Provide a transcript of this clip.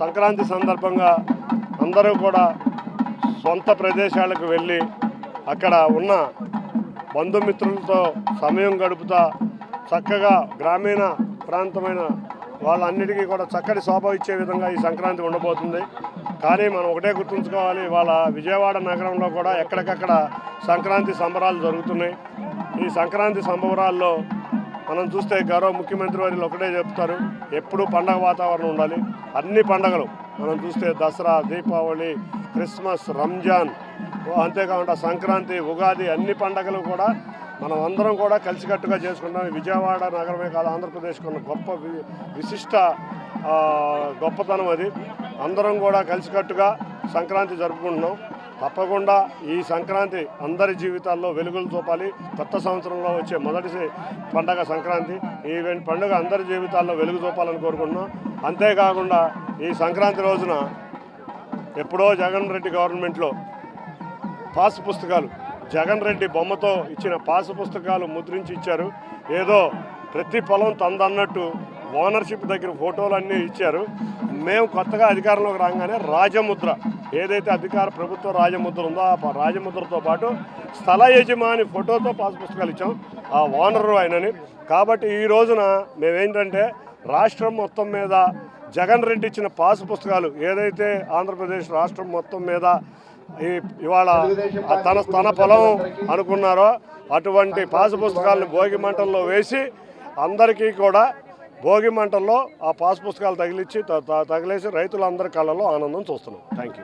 సంక్రాంతి సందర్భంగా అందరూ కూడా సొంత ప్రదేశాలకు వెళ్ళి అక్కడ ఉన్న బంధుమిత్రులతో సమయం గడుపుతా చక్కగా గ్రామీణ ప్రాంతమైన వాళ్ళన్నిటికీ కూడా చక్కటి శోభ ఇచ్చే విధంగా ఈ సంక్రాంతి ఉండబోతుంది. కానీ మనం ఒకటే గుర్తుంచుకోవాలి ఇవాళ విజయవాడ నగరంలో కూడా ఎక్కడికక్కడ సంక్రాంతి సంబరాలు జరుగుతున్నాయి. ఈ సంక్రాంతి సంబరాల్లో మనం చూస్తే గౌరవ ముఖ్యమంత్రి వారిలో ఒకటే చెప్తారు ఎప్పుడు పండగ వాతావరణం ఉండాలి. అన్ని పండగలు మనం చూస్తే దసరా దీపావళి క్రిస్మస్ రంజాన్ అంతేకాకుండా సంక్రాంతి ఉగాది అన్ని పండగలు కూడా మనం అందరం కూడా కలిసికట్టుగా చేసుకుంటాం. విజయవాడ నగరమే కాదు ఆంధ్రప్రదేశ్కి ఉన్న గొప్ప వి- విశిష్ట గొప్పతనం అది. అందరం కూడా కలిసికట్టుగా సంక్రాంతి జరుపుకుంటున్నాం. తప్పకుండా ఈ సంక్రాంతి అందరి జీవితాల్లో వెలుగులు చూపాలి. కొత్త సంవత్సరంలో వచ్చే మొదటి పండగ సంక్రాంతి. ఈ పండుగ అందరి జీవితాల్లో వెలుగు చూపాలని కోరుకుంటున్నాం. అంతేకాకుండా ఈ సంక్రాంతి రోజున ఎప్పుడో జగన్ రెడ్డి గవర్నమెంట్లో పాస్ పుస్తకాలు జగన్ రెడ్డి బొమ్మతో ఇచ్చిన పాసు పుస్తకాలు ముద్రించి ఇచ్చారు. ఏదో ప్రతి పొలం తందన్నట్టు ఓనర్షిప్ దగ్గర ఫోటోలు అన్నీ ఇచ్చారు. మేము కొత్తగా అధికారంలోకి రాగానే రాజముద్ర ఏదైతే అధికార ప్రభుత్వ రాజముద్ర ఉందో ఆ రాజముద్రతో పాటు స్థల యజమాని ఫోటోతో పాస్ పుస్తకాలు ఇచ్చాం ఆ ఓనరు ఆయనని. కాబట్టి ఈ రోజున మేమేంటంటే రాష్ట్రం మొత్తం మీద జగన్ రెడ్డి ఇచ్చిన పాస్ పుస్తకాలు ఏదైతే ఆంధ్రప్రదేశ్ రాష్ట్రం మొత్తం మీద ఈ ఇవాళ తన తన పొలం అనుకున్నారో అటువంటి పాసు పుస్తకాలను భోగి మంటల్లో వేసి అందరికీ కూడా భోగి మంటల్లో ఆ పాస్ పుస్తకాలు తగిలిచ్చి తగిలేసి రైతులందరి కళ్ళలో ఆనందం చూస్తున్నాం. Thank you